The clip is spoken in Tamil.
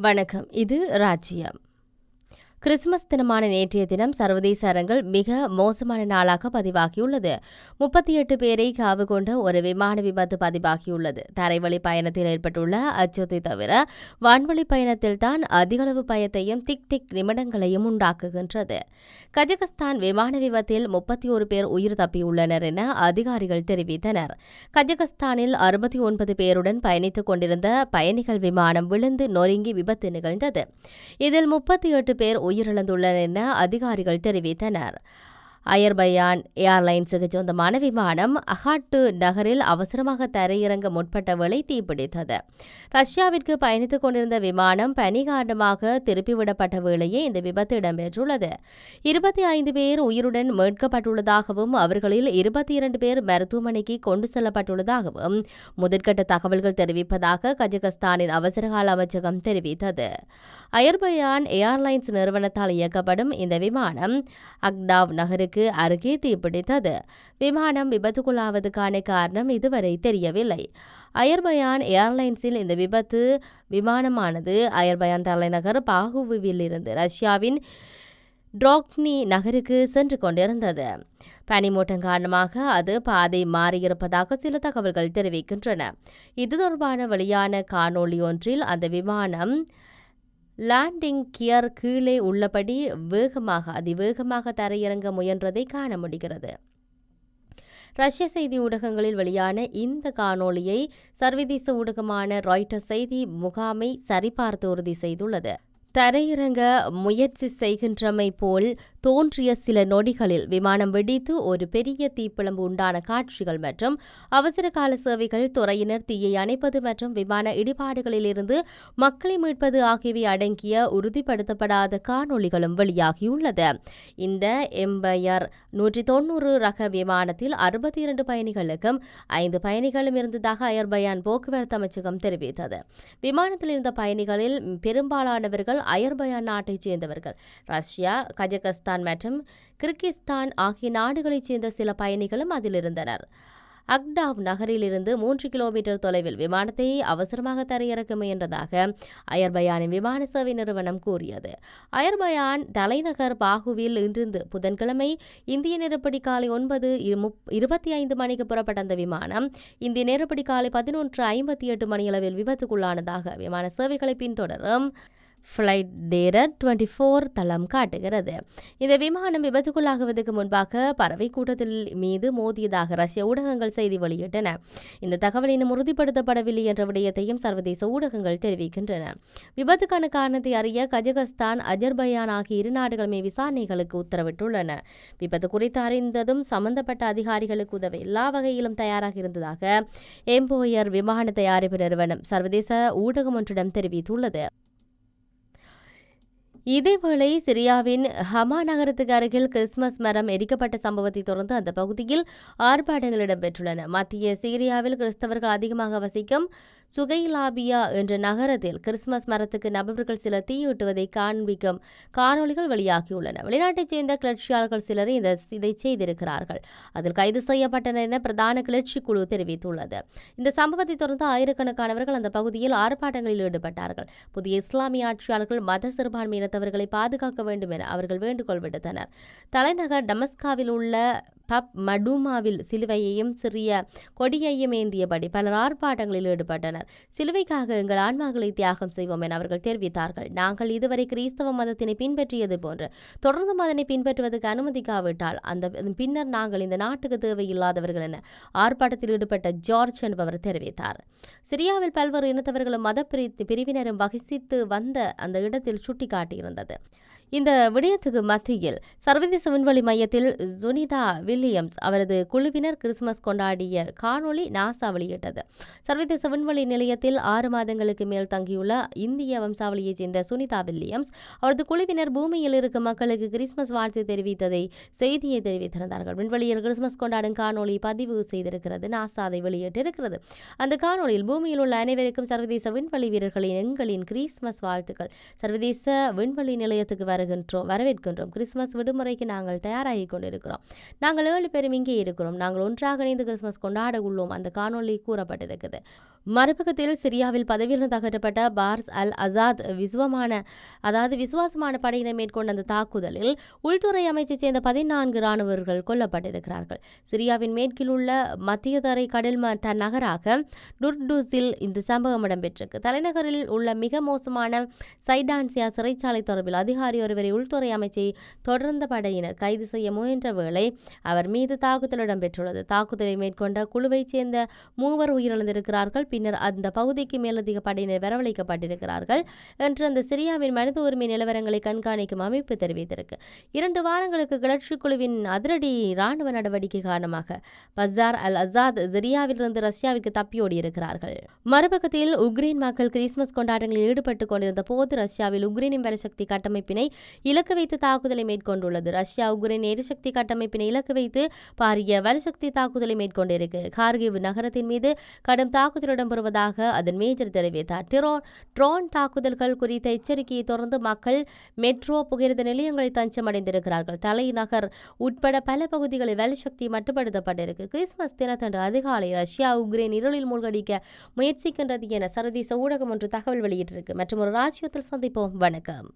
வணக்கம். இது ராஜ்யம். கிறிஸ்துமஸ் தினமான நேற்றைய தினம் சர்வதேச அரங்கில் மிக மோசமான நாளாக பதிவாகியுள்ளது. முப்பத்தி எட்டு பேரை காவு கொண்ட ஒரு விமான விபத்து பதிவாகியுள்ளது. தரைவழி பயணத்தில் ஏற்பட்டுள்ள அச்சத்தை தவிர வான்வழி பயணத்தில் தான் அதிகளவு பயத்தையும் திக் திக் நிமிடங்களையும் உண்டாக்குகின்றது. கஜகஸ்தான் விமான விபத்தில் முப்பத்தி ஒரு பேர் உயிர் தப்பியுள்ளனர் என அதிகாரிகள் தெரிவித்தனர். கஜகஸ்தானில் அறுபத்தி ஒன்பது பேருடன் பயணித்துக் கொண்டிருந்த பயணிகள் விமானம் விழுந்து நொறுங்கி விபத்து நிகழ்ந்தது. இதில் முப்பத்தி எட்டு பேர் உயிரிழந்துள்ளனர் என அதிகாரிகள் தெரிவித்தனர். அயர்பயான் ஏர்லைன்ஸுக்கு சொந்தமான விமானம் அஹாட்டு நகரில் அவசரமாக தரையிறங்க முற்பட்ட வேளை தீப்பிடித்தது. ரஷ்யாவிற்கு பயணித்துக் கொண்டிருந்த விமானம் பனி காரணமாக திருப்பிவிடப்பட்ட வேளையே இந்த விபத்து இடம்பெற்றுள்ளது. இருபத்தி ஐந்து பேர் உயிருடன் மீட்கப்பட்டுள்ளதாகவும் அவர்களில் இருபத்தி இரண்டு பேர் மருத்துவமனைக்கு கொண்டு செல்லப்பட்டுள்ளதாகவும் முதற்கட்ட தகவல்கள் தெரிவிப்பதாக கஜகஸ்தானின் அவசரகால அமைச்சகம் தெரிவித்தது. அயர்பயான் ஏர்லைன்ஸ் நிறுவனத்தால் இயக்கப்படும் இந்த விமானம் அக்டாவ் நகருக்கு அருகே தீப்பிடித்தது. விமானம் விபத்துக்குள்ளாவதுக்கான காரணம் இதுவரை தெரியவில்லை. அயர்பயான் ஏர்லைன்ஸில் இந்த விபத்து விமானமானது அயர்பயான் தலைநகர் பாகுவில் இருந்து ரஷ்யாவின் ட்ரோக்னி நகருக்கு சென்று கொண்டிருந்தது. பனிமூட்டம் காரணமாக அது பாதை மாறியிருப்பதாக சில தகவல்கள் தெரிவிக்கின்றன. இது தொடர்பான வெளியான காணொளி ஒன்றில் அந்த விமானம் லேண்டிங் கியர் கீழே உள்ளபடி வேகமாக அதிவேகமாக தரையிறங்க முயன்றதை காண முடிகிறது. ரஷ்ய செய்தி ஊடகங்களில் வெளியான இந்த காணொளியை சர்வதேச ஊடகமான ராய்டர் செய்தி முகாமை சரிபார்த்து உறுதி செய்துள்ளது. தரையிறங்க முயற்சி செய்கின்றமை போல் தோன்றிய சில நொடிகளில் விமானம் வெடித்து ஒரு பெரிய தீப்பிழம்பு உண்டான காட்சிகள் மற்றும் அவசர கால சேவைகள் துறையினர் தீயை அணைப்பது மற்றும் விமான இடிபாடுகளிலிருந்து மக்களை மீட்பது ஆகியவை அடங்கிய உறுதிப்படுத்தப்படாத காணொளிகளும் வெளியாகியுள்ளது. இந்த எம்பயர் நூற்றி தொண்ணூறு ரக விமானத்தில் அறுபத்தி இரண்டு பயணிகளுக்கும் ஐந்து பயணிகளும் இருந்ததாக அயர்பயான் போக்குவரத்து அமைச்சகம் தெரிவித்தது. விமானத்தில் இருந்த பயணிகளில் பெரும்பாலானவர்கள் அயர்பயான் நாட்டைச் சேர்ந்தவர்கள். ரஷ்யா கஜகஸ்தான் கஜகஸ்தான் மற்றும் கிர்கிஸ்தான் ஆகிய நாடுகளைச் சேர்ந்த சில பயணிகளும் அதில் இருந்தனர் அக்டாவ் நகரிலிருந்து மூன்று கிலோமீட்டர் தொலைவில் விமானத்தை அவசரமாக தரையிறக்க முயன்றதாக அயர்பயானின் விமான சேவை நிறுவனம் கூறியது. அயர்பயான் தலைநகர் பாகுவில் இன்றிருந்து புதன்கிழமை இந்திய நேரப்படி காலை ஒன்பது இருபத்தி ஐந்து மணிக்கு புறப்பட்ட அந்த விமானம் இந்திய நேரப்படி காலை பதினொன்று ஐம்பத்தி எட்டு மணியளவில் விபத்துக்குள்ளானதாக விமான சேவைகளை பின்தொடரும். ஃப்ளைட் டேரர் டுவெண்ட்டி ஃபோர் தளம் காட்டுகிறது. இந்த விமானம் விபத்துக்குள்ளாகுவதற்கு முன்பாக பறவை கூட்டத்தில் மீது மோதியதாக ரஷ்ய ஊடகங்கள் செய்தி வெளியிட்டன. இந்த தகவல் இன்னும் உறுதிப்படுத்தப்படவில்லை என்ற விடயத்தையும் சர்வதேச ஊடகங்கள் தெரிவிக்கின்றன. விபத்துக்கான காரணத்தை அறிய கஜகஸ்தான் அஜர்பயான் ஆகிய இரு நாடுகளுமே விசாரணைகளுக்கு உத்தரவிட்டுள்ளன. விபத்து குறித்து அறிந்ததும் சம்பந்தப்பட்ட அதிகாரிகளுக்கு உதவ எல்லா வகையிலும் தயாராக இருந்ததாக எம்போயர் விமான தயாரிப்பு நிறுவனம் சர்வதேச ஊடகம் ஒன்றிடம் தெரிவித்துள்ளது. இதேவேளை சிரியாவின் ஹமா நகரத்துக்கு அருகில் கிறிஸ்துமஸ் மரம் எரிக்கப்பட்ட சம்பவத்தை தொடர்ந்து அந்த பகுதியில் ஆர்ப்பாட்டங்கள் இடம்பெற்றுள்ளன. மத்திய சீரியாவில் கிறிஸ்தவர்கள் அதிகமாக வசிக்கும் சுகைலாபியா என்ற நகரத்தில் கிறிஸ்துமஸ் மரத்துக்கு நபர்கள் சிலர் தீயூட்டுவதை காண்பிக்கும் காணொளிகள் வெளியாகியுள்ளன. வெளிநாட்டைச் சேர்ந்த கிளர்ச்சியாளர்கள் சிலர் இந்த இதை செய்திருக்கிறார்கள். அதில் கைது செய்யப்பட்டனர் என பிரதான கிளர்ச்சி குழு தெரிவித்துள்ளது. இந்த சம்பவத்தை தொடர்ந்து ஆயிரக்கணக்கானவர்கள் அந்த பகுதியில் ஆர்ப்பாட்டங்களில் ஈடுபட்டார்கள். புதிய இஸ்லாமிய ஆட்சியாளர்கள் மத சிறுபான்மையினத்தவர்களை பாதுகாக்க வேண்டும் என அவர்கள் வேண்டுகோள் விடுத்தனர். தலைநகர் டமஸ்காவில் உள்ள பப் மடுமாவில் சிலுவையையும் சிறிய கொடியையும் ஏந்தியபடி பலர் ஆர்ப்பாட்டங்களில் ஈடுபட்டனர். சிலுவைக்காக எங்கள் ஆன்மாக்களை தியாகம் செய்வோம் என அவர்கள் தெரிவித்தார்கள். நாங்கள் இதுவரை கிறிஸ்தவ மதத்தினை பின்பற்றியது போன்று தொடர்ந்து அதனை பின்பற்றுவதற்கு அனுமதிக்காவிட்டால் அந்த பின்னர் நாங்கள் இந்த நாட்டுக்கு தேவையில்லாதவர்கள் என ஆர்ப்பாட்டத்தில் ஈடுபட்ட ஜார்ஜ் என்பவர் தெரிவித்தார். சிரியாவில் பல்வேறு இனத்தவர்களும் மத பிரிவினரும் வகிசித்து வந்த அந்த இடத்தில் சுட்டிக்காட்டியிருந்தது. இந்த விடயத்துக்கு மத்தியில் சர்வதேச விண்வெளி மையத்தில் சுனிதா வில்லியம்ஸ் அவரது குழுவினர் கிறிஸ்துமஸ் கொண்டாடிய காணொளி நாசா வெளியிட்டது. சர்வதேச விண்வெளி நிலையத்தில் ஆறு மாதங்களுக்கு மேல் தங்கியுள்ள இந்திய வம்சாவளியைச் சேர்ந்த சுனிதா வில்லியம்ஸ் அவரது குழுவினர் பூமியில் இருக்கும் மக்களுக்கு கிறிஸ்துமஸ் வாழ்த்து தெரிவித்ததை செய்தியை தெரிவித்திருந்தார்கள். விண்வெளியில் கிறிஸ்துமஸ் கொண்டாடும் காணொளி பதிவு செய்திருக்கிறது. நாசா அதை வெளியிட்டிருக்கிறது. அந்த காணொளியில் பூமியில் உள்ள அனைவருக்கும் சர்வதேச விண்வெளி வீரர்களின் எங்களின் கிறிஸ்துமஸ் வாழ்த்துக்கள். சர்வதேச விண்வெளி நிலையத்துக்கு வர வருகின்றோம் வரவேற்கின்றோம். கிறிஸ்துமஸ் விடுமுறைக்கு நாங்கள் தயாராகி கொண்டிருக்கிறோம். நாங்கள் ஏழு பேரும் இங்கே இருக்கிறோம். நாங்கள் ஒன்றாக இணைந்து கிறிஸ்துமஸ் கொண்டாட உள்ளோம் அந்த காணொளி கூறப்பட்டிருக்குது மறுபக்கத்தில் சிரியாவில் பதவியிலிருந்து அகற்றப்பட்ட பார்ஸ் அல் அசாத் விசுவமான அதாவது விசுவாசமான படையினர் மேற்கொண்ட அந்த தாக்குதலில் உள்துறை அமைச்சைச் சேர்ந்த பதினான்கு இராணுவர்கள் கொல்லப்பட்டிருக்கிறார்கள். சிரியாவின் மேற்கில் உள்ள மத்திய தரை கடல் ம- த நகராக டுர்டுஸில் இந்த சம்பவம் இடம்பெற்றிருக்கு. தலைநகரில் உள்ள மிக மோசமான சைடான்சியா சிறைச்சாலை தொடர்பில் அதிகாரி ஒருவரை உள்துறை அமைச்சை தொடர்ந்த படையினர் கைது செய்ய முயன்ற வேளை அவர் மீது தாக்குதல் இடம்பெற்றுள்ளது. தாக்குதலை மேற்கொண்ட குழுவைச் சேர்ந்த மூவர் உயிரிழந்திருக்கிறார்கள். பின்னர் அந்த பகுதிக்கு மேலதிக படையினர் வரவழைக்கப்பட்டிருக்கிறார்கள் என்று அந்த சிரியாவின் மனித உரிமை நிலவரங்களை கண்காணிக்கும் அமைப்பு தெரிவித்திருக்கு. இரண்டு வாரங்களுக்கு கிளர்ச்சி குழுவின் அதிரடி இராணுவ நடவடிக்கை காரணமாக பசார் அல் அசாத் சிரியாவிலிருந்து ரஷ்யாவிற்கு தப்பியோடி இருக்கிறார்கள் மறுபக்கத்தில் உக்ரைன் மக்கள் கிறிஸ்துமஸ் கொண்டாட்டங்களில் ஈடுபட்டுக் கொண்டிருந்த போது ரஷ்யாவில் உக்ரைனின் வரிசக்தி கட்டமைப்பினை இலக்கு வைத்து தாக்குதலை மேற்கொண்டுள்ளது. ரஷ்யா உக்ரைன் எரிசக்தி கட்டமைப்பினை இலக்கு வைத்து பாரிய வலுசக்தி தாக்குதலை மேற்கொண்டிருக்கு. கார்கிவ் நகரத்தின் மீது கடும் தாக்குதலுடன் இடம்பெறுவதாக அதன் மேஜர் தெரிவித்தார். ட்ரோன் தாக்குதல்கள் குறித்த எச்சரிக்கையை தொடர்ந்து மக்கள் மெட்ரோ புகையிரத நிலையங்களில் தஞ்சமடைந்திருக்கிறார்கள். தலைநகர் உட்பட பல பகுதிகளில் வெளிசக்தி மட்டுப்படுத்தப்பட்டிருக்கு. கிறிஸ்துமஸ் தினத்தன்று அதிகாலை ரஷ்யா உக்ரைன் இருளில் மூழ்கடிக்க முயற்சிக்கின்றது என சர்வதேச ஊடகம் ஒன்று தகவல் வெளியிட்டிருக்கு. மற்றும் ஒரு ராஜ்யத்தில் சந்திப்போம். வணக்கம்.